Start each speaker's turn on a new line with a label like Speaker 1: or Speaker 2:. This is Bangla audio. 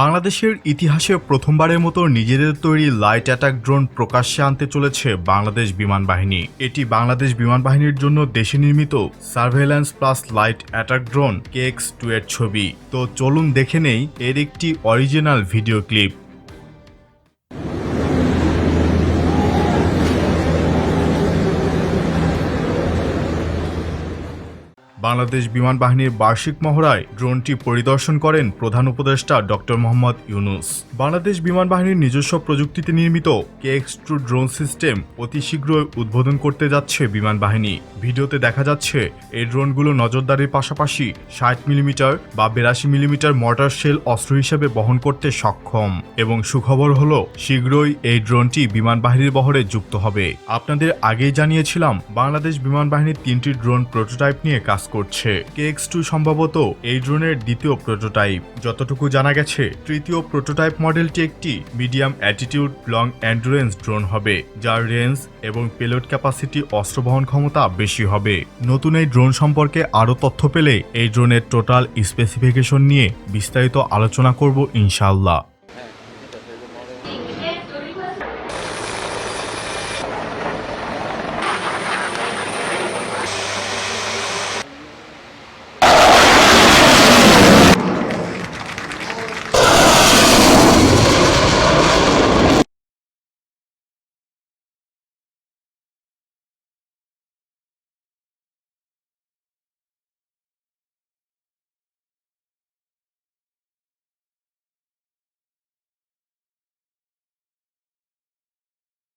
Speaker 1: বাংলাদেশের ইতিহাসে প্রথমবারের মতো নিজেদের তৈরি লাইট অ্যাটাক ড্রোন প্রকাশ্যে আনতে চলেছে বাংলাদেশ বিমান বাহিনী। এটি বাংলাদেশ বিমান বাহিনীর জন্য দেশে নির্মিত surveillance plus light attack drone KX two এর ছবি। তো চলুন দেখে নেই, এর একটি অরিজিনাল ভিডিও ক্লিপ বাংলাদেশ বিমান বাহিনীর বার্ষিক মহড়ায় ড্রোনটি পরিদর্শন করেন প্রধান উপদেষ্টা ডক্টর মোহাম্মদ ইউনুস। বাংলাদেশ বিমান বাহিনীর নিজস্ব প্রযুক্তিতে নির্মিত কেএক্স টু ড্রোন সিস্টেম অতি শীঘ্রই উদ্বোধন করতে যাচ্ছে বিমান বাহিনী। ভিডিওতে দেখা যাচ্ছে, এই ড্রোনগুলো নজরদারির পাশাপাশি ষাট মিলিমিটার বা বিরাশি মিলিমিটার মর্টার শেল অস্ত্র হিসেবে বহন করতে সক্ষম। এবং সুখবর হলো, শীঘ্রই এই ড্রোনটি বিমান বাহিনীর বহরে যুক্ত হবে। আপনাদের আগেই জানিয়েছিলাম, বাংলাদেশ বিমান বাহিনীর তিনটি ড্রোন প্রোটোটাইপ নিয়ে কাজ করছে। কেক্স টু সম্ভবত এই ড্রোনের দ্বিতীয় প্রোটোটাইপ যতটুকু জানা গেছে, তৃতীয় প্রোটোটাইপ মডেলটি একটি medium altitude long endurance drone হবে, যার রেঞ্জ এবং পেলোড ক্যাপাসিটি অস্ত্র বহন ক্ষমতা বেশি হবে। নতুন এই ড্রোন সম্পর্কে আরও তথ্য পেলে এই ড্রোনের টোটাল স্পেসিফিকেশন নিয়ে বিস্তারিত আলোচনা করব ইনশাআল্লাহ।